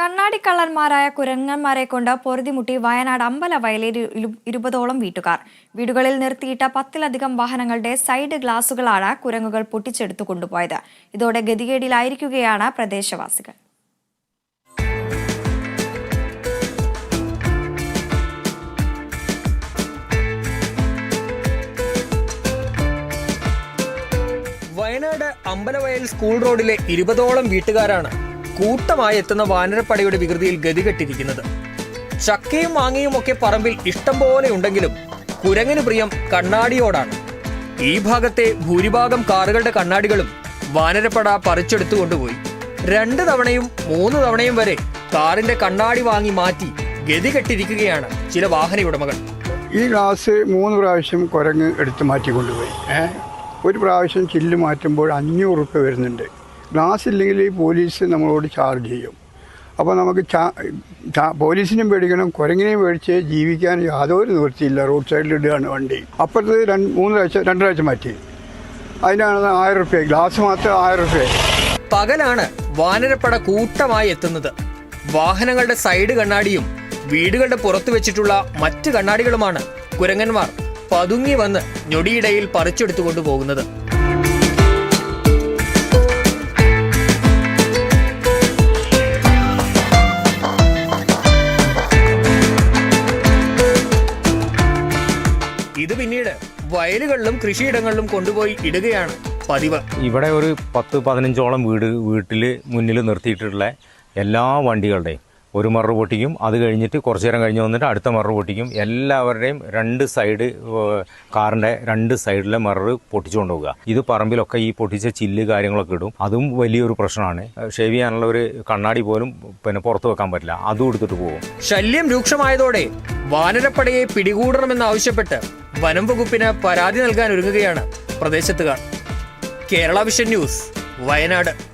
കണ്ണാടിക്കള്ളന്മാരായ കുരങ്ങന്മാരെ കൊണ്ട് പൊറുതിമുട്ടി വയനാട് അമ്പലവയലിൽ ഇരു- ഇരുപതോളം വീട്ടുകാർ. വീടുകളിൽ നിർത്തിയിട്ട പത്തിലധികം വാഹനങ്ങളുടെ സൈഡ് ഗ്ലാസുകളാണ് കുരങ്ങുകൾ പൊട്ടിച്ചെടുത്തു കൊണ്ടുപോയത്. ഇതോടെ ഗതികേടിലായിരിക്കുകയാണ് പ്രദേശവാസികൾ. വയനാട് അമ്പലവയൽ സ്കൂൾ റോഡിലെ ഇരുപതോളം വീട്ടുകാരാണ് കൂട്ടമായി എത്തുന്ന വാനരപ്പടയുടെ വികൃതിയിൽ ഗതികെട്ടിരിക്കുന്നത്. ചക്കയും മാങ്ങയും ഒക്കെ പറമ്പിൽ ഇഷ്ടം പോലെ ഉണ്ടെങ്കിലും കുരങ്ങിന് പ്രിയം കണ്ണാടിയോടാണ്. ഈ ഭാഗത്തെ ഭൂരിഭാഗം കാറുകളുടെ കണ്ണാടികളും വാനരപ്പട പറിച്ചെടുത്തു കൊണ്ടുപോയി. രണ്ട് തവണയും മൂന്ന് തവണയും വരെ കാറിന്റെ കണ്ണാടി വാങ്ങി മാറ്റി ഗതികെട്ടിരിക്കുകയാണ് ചില വാഹന ഉടമകൾ. ഈ ഗ്ലാസ് മൂന്ന് പ്രാവശ്യം കുരങ്ങ് എടുത്ത് മാറ്റി കൊണ്ടുപോയി. ഒരു പ്രാവശ്യം ചില്ല് മാറ്റുമ്പോൾ അഞ്ഞൂറ് റുപ്യ വരുന്നുണ്ട്. ഗ്ലാസ് ഇല്ലെങ്കിൽ ഈ പോലീസ് നമ്മളോട് ചാർജ് ചെയ്യും. അപ്പോൾ നമുക്ക് പോലീസിനെയും പേടിക്കണം കുരങ്ങിനെയും പേടിച്ച് ജീവിക്കാൻ യാതൊരു നിവൃത്തിയില്ല റോഡ് സൈഡിൽ ഇടുകയാണ് വണ്ടി. അപ്പുറത്ത് രണ്ട് മൂന്ന് ലക്ഷം രണ്ട് പ്രാവശ്യം മാറ്റി. അതിനാണ് ആയിരം റുപ്യ ഗ്ലാസ് മാത്രം ആയിരം റുപ്യ. പകലാണ് വാനരപ്പട കൂട്ടമായി എത്തുന്നത്. വാഹനങ്ങളുടെ സൈഡ് കണ്ണാടിയും വീടുകളുടെ പുറത്തു വെച്ചിട്ടുള്ള മറ്റ് കണ്ണാടികളുമാണ് കുരങ്ങന്മാർ പതുങ്ങി വന്ന് ഞൊടിയിടയിൽ പറിച്ചെടുത്തുകൊണ്ട് പോകുന്നത്. ഇത് പിന്നീട് വയലുകളിലും കൃഷിയിടങ്ങളിലും കൊണ്ടുപോയി ഇടുകയാണ് പതിവ്. ഇവിടെ ഒരു പത്ത് പതിനഞ്ചോളം വീട് വീട്ടിൽ മുന്നിൽ നിർത്തിയിട്ടുള്ള എല്ലാ വണ്ടികളുടെയും ഒരു മറ പൊട്ടിക്കും അത് കഴിഞ്ഞിട്ട് കുറച്ച് നേരം കഴിഞ്ഞ് വന്നിട്ട് അടുത്ത മറ പൊട്ടിക്കും. എല്ലാവരുടെയും രണ്ട് സൈഡ് കാറിന്റെ രണ്ട് സൈഡിലെ മറു പൊട്ടിച്ചുകൊണ്ട് പോകുക ഇത് പറമ്പിലൊക്കെ ഈ പൊട്ടിച്ച ചില്ല് കാര്യങ്ങളൊക്കെ ഇടും. അതും വലിയൊരു പ്രശ്നമാണ്. ഷേവ് ചെയ്യാനുള്ള ഒരു കണ്ണാടി പോലും പിന്നെ പുറത്ത് വെക്കാൻ പറ്റില്ല. അതും എടുത്തിട്ട് പോകും. ശല്യം രൂക്ഷമായതോടെ വാനരപ്പടയെ പിടികൂടണമെന്നാവശ്യപ്പെട്ട് വനം വകുപ്പിന് പരാതി നൽകാൻ ഒരുങ്ങുകയാണ് പ്രദേശത്തുകാർ. Kerala vision news Wayanad.